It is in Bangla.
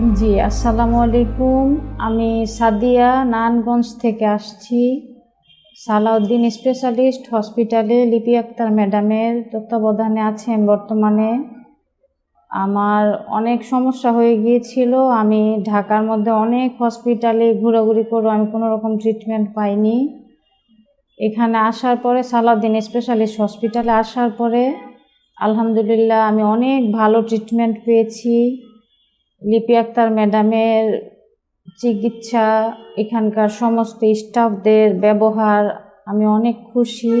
জি, আসসালামু আলাইকুম। আমি সাদিয়া নারায়ণগঞ্জ থেকে আসছি। সালাউদ্দিন স্পেশালিস্ট হসপিটালে লিপি আক্তার ম্যাডামের তত্ত্বাবধানে আছেন বর্তমানে। আমার অনেক সমস্যা হয়ে গিয়েছিল। আমি ঢাকার মধ্যে অনেক হসপিটালে ঘোরাঘুরি করে আমি কোনো রকম ট্রিটমেন্ট পাইনি। এখানে আসার পরে, সালাউদ্দিন স্পেশালিস্ট হসপিটালে আসার পরে, আলহামদুলিল্লাহ, আমি অনেক ভালো ট্রিটমেন্ট পেয়েছি। লিপি আক্তার ম্যাডামের চিকিৎসা এখানকার সমস্ত স্টাফদের ব্যবহার আমি অনেক খুশি।